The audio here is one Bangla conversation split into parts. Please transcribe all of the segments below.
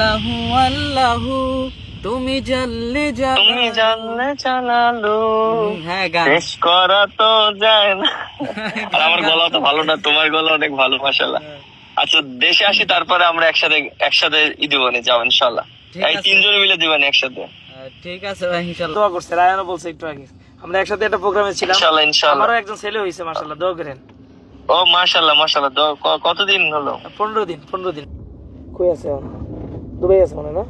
আল্লাহু আল্লাহু তুমি জানলে তুমি জানলে হ্যাঁ গান। শেষ করা তো যায় না। আর আমার গলা তো ভালো না তোমার গলা অনেক ভালো মাসাল্লাহ আচ্ছা দেশে আসি তারপরে আমরা একসাথে একসাথে ই দিবানি যাও ইনশাল্লাহ ঠিক এই। তিনজনে মিলে দিবানি একসাথে। ঠিক আছে ভাই ইনশাল্লাহ দোয়া করছে রায়ানও বলছে একটু আগে। আমরা একসাথে একটা প্রোগ্রামে ছিলাম। ইনশাল্লাহ ইনশাল্লাহ আমারও একজন ছেলে হয়েছে মাসাল্লাহ দোয়া করেন। ও মাশাল্লাহ তো কতদিন হলো? পনেরো দিন পনেরো দিন। কই আছে দুবাই আছে মনে হয় না?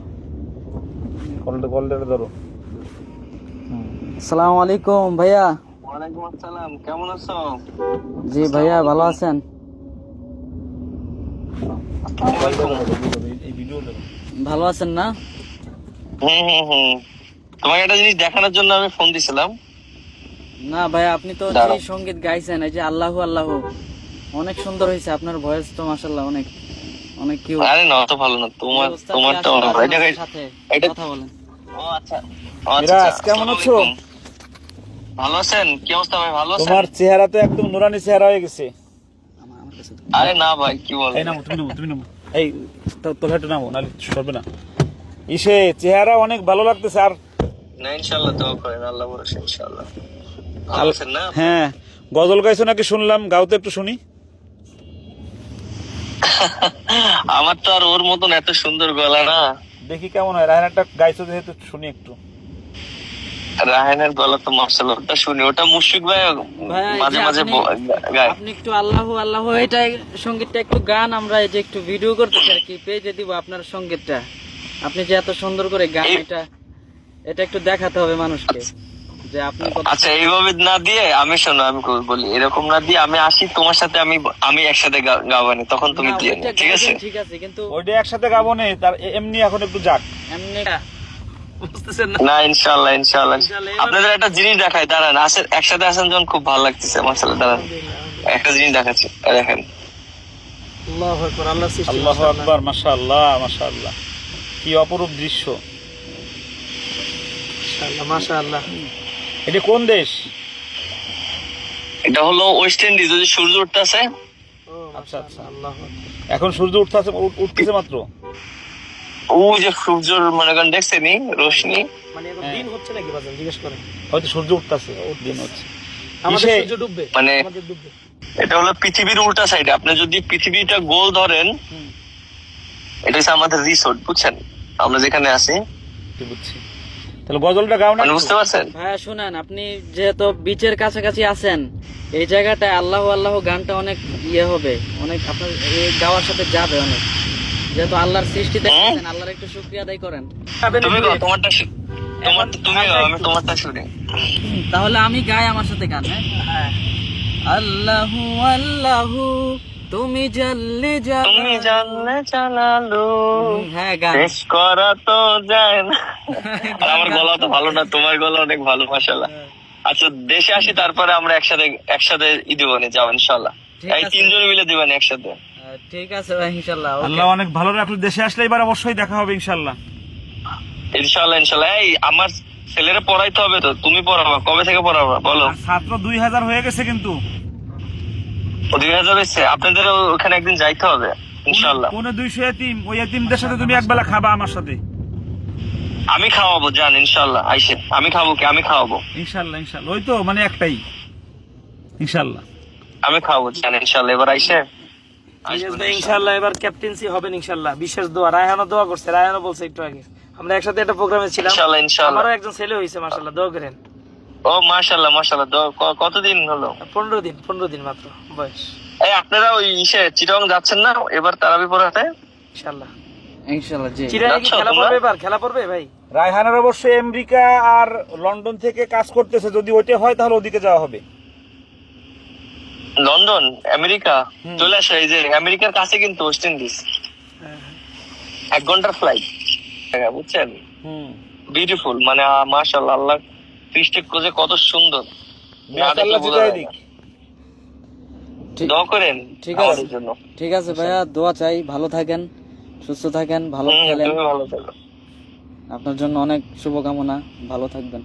আসসালামু আলাইকুম ভাইয়া। ওয়ালাইকুম আসসালাম কেমন আছো? জি ভাইয়া ভালো আছেন? ভালো আছেন না? হুম হুম হুম তোমাকে একটা জিনিস দেখানোর জন্য আমি ফোন দিছিলাম। না ভাইয়া আপনি তো। যে সংগীত গাইছেন এই যে আল্লাহু আল্লাহু অনেক সুন্দর হয়েছে আপনার ভয়েস তো মাশাল্লাহ অনেক। অনেক কিউ আরে না অত ভালো না। তোমার তোমারটা অনেক ভালো। এটা এটা- কথা বলেন। ও আচ্ছা। আচ্ছা, মিরাজ, আচ্ছা। কেমন আছো? ভালো আছেন? কি অবস্থা ভাই? ভালো আছেন? তোমার চেহারা তো একদম নুরানি চেহারা হয়ে গেছে। আমার- আমার কাছে দাও। আরে না ভাই কি বল এই নামো তুমি নামো তুমি নামো। এই তোর হাতে নামো নাহলে সরবে না। ইসে চেহারা অনেক ভালো লাগতেছে আর না ইনশাআল্লাহ দোয়া করেন আল্লাহ ভরসা ইনশাআল্লাহ। ভালো আছেন না হ্যাঁ। গজল গাইছো নাকি শুনলাম গাওতে একটু শুনি। আমার তো আর ওর মতন এত সুন্দর গলা না। দেখি কেমন হয়। রায়ন একটা গাইছো যেহেতু শুনি একটু। গলা তো মার্শাল ওটা শুনি। ওটা মুশফিক ভাই ভাইয়া, মাঝে মাঝে আপনি- গায়। আপনি একটু আল্লাহু আল্লাহু এটা সঙ্গীতটা একটু গান আমরা এই যে একটু ভিডিও করতেছি আর কি পেজে দিব আপনার সঙ্গীতটা। আপনি যে এত সুন্দর করে গান এটা এটা একটু দেখাতে হবে মানুষকে। যে আপনি আচ্ছা এইভাবে না দিয়ে আমি শোনো আমি বলি এরকম না দিয়ে আমি আসি তোমার সাথে আমি আমি একসাথে গা- গাওয়ানি তখন তুমি দিয়ে নিও, ঠিক আছে? ঠিক আছে কিন্তু ওইটা একসাথে গাবো নে তার এমনি এখন একটু যাক। এমনি না? না ইনশাল্লাহ ইনশাল্লাহ ইনশাআল্লাহ, আপনাদের একটা জিনিস দেখাই দাঁড়ান আসেন একসাথে আসেন যখন খুব ভালো লাগতেছে মাসাল্লাহ দাঁড়ান। একটা জিনিস দেখাচ্ছি দেখেন। আল্লাহু আকবার আল্লাহ আল্লাহু আকবার মাশাআল্লাহ মাশাআল্লাহ। কি অপরূপ দৃশ্য। মাশাআল্লাহ মাশাআল্লাহ। এটা কোন দেশ? এটা হলো ওয়েস্ট ইন্ডিজ ওই যে সূর্য উঠতেছে। আচ্ছা আচ্ছা আল্লাহু এখন সূর্য উঠতেছে উঠতেছে মাত্র? ও যে সূর্যর মনে করেন দেখছেনি রোশনি? মানে এখন দিন হচ্ছে নাকি বাজার জিজ্ঞেস করেন। হয়তো সূর্য উঠতেছে দিন হচ্ছে। আমাদের সূর্য ডুববে মানে আমাদের ডুববে। এটা হলো পৃথিবীর উল্টা সাইডে আপনি যদি পৃথিবীটা গোল ধরেন এটা হচ্ছে আমাদের রিসোর্ট বুঝছেন? আমরা যেখানে আছি। বুঝছি। তাহলে গজলটা গাও না বুঝতে পারছেন? ভাইয়া শুনেন আপনি যেহেতু বিচের কাছাকাছি আছেন এই জায়গাটায় আল্লাহ আল্লাহ গানটা অনেক ইয়ে হবে অনেক আপনার এই গাওয়ার সাথে যাবে অনেক। যেহেতু আল্লাহর সৃষ্টি দেখতেছেন আল্লাহর একটু শুক্রিয়া আদায় করেন। তুমি গাও, তোমারটা তোমার তুমি গাও, আমি তোমারটা শুনি। তাহলে আমি গাই আমার সাথে গান হ্যাঁ। আল্লাহু আল্লাহু তুমি জানলে তুমি জানলে চালালো হ্যাঁ গান। শেষ করা তো যায় না। আর আমার গলা তো ভালো না তোমার গলা অনেক ভালো মাসাল্লাহ আচ্ছা দেশে আসি তারপরে আমরা একসাথে একসাথে ই দিবানি যাও ইনশাল্লাহ এই। তিনজনে মিলে দিবানি একসাথে। ঠিক আছে ভাই ইনশাল্লাহ okay. আল্লাহ অনেক ভালো রাখল দেশে আসলে এবার অবশ্যই দেখা হবে ইনশাল্লাহ ইনশাল্লাহ ইনশাল্লাহ এই আমার ছেলেরা পড়াইতে হবে তো তুমি পড়াবা কবে থেকে পড়াবা বলো। ছাত্র দুই হাজার হয়ে গেছে কিন্তু। দুই হাজার হয়েছে। আপনাদের ওখানে একদিন যাইতে হবে ইনশাল্লাহ কোনে দুইশো এতিম ওই এতিমদের সাথে তুমি একবেলা খাবা আমার সাথে। আমি খাওয়াবো জান ইনশাল্লাহ আইসে আমি খাব কি? আমি খাওয়াবো। ইনশাল্লাহ ইনশাল্লাহ ওই তো মানে একটাই। ইনশাল্লাহ আমি খাওয়াবো জান ইনশাল্লাহ এবার আইসে ইনশাল্লাহ এবার ক্যাপ্টেন্সি হবেন ইনশাল্লাহ বিশেষ দোয়া। রায়হানও দোয়া করছে রায়হানও বলছে একটু আগে। আমরা একসাথে একটা প্রোগ্রামে ছিলাম। আমারও একজন ছেলে হয়েছে মাসাল্লাহ দোয়া করেন। ও মাশাল্লাহ মাশাল্লাহ কতদিন হলো? পনেরো দিন পনেরো দিন মাত্র বয়স। এই আপনারা ওই ইসে চিটং যাচ্ছেন না? এবার তারাবি পড়াতে ইনশাল্লাহ ইনশাল্লাহ জি। চিরাই কি যাচ্ছো খেলা পড়বে এবার? খেলা পড়বে ভাই? রায়হানের অবশ্যই আমেরিকা আর লন্ডন থেকে কাজ করতেছে। যদি ওইটা হয় তাহলে ওদিকে যাওয়া হবে। লন্ডন? আমেরিকা? চলে আসো এই যে আমেরিকার কাছে কিন্তু ওয়েস্ট ইন্ডিজ এক ঘণ্টার ফ্লাইট বুঝছেন? হুম। বিউটিফুল মানে মাশাল্লাহ আল্লাহ পৃষ্ঠে যে কত সুন্দর। ঠিক- দোয়া করেন ঠিক আছে। ঠিক আছে ভাইয়া দোয়া চাই। ভালো থাকেন সুস্থ থাকেন ভালো খেলেন। আপনার জন্য অনেক শুভকামনা। ভালো থাকবেন।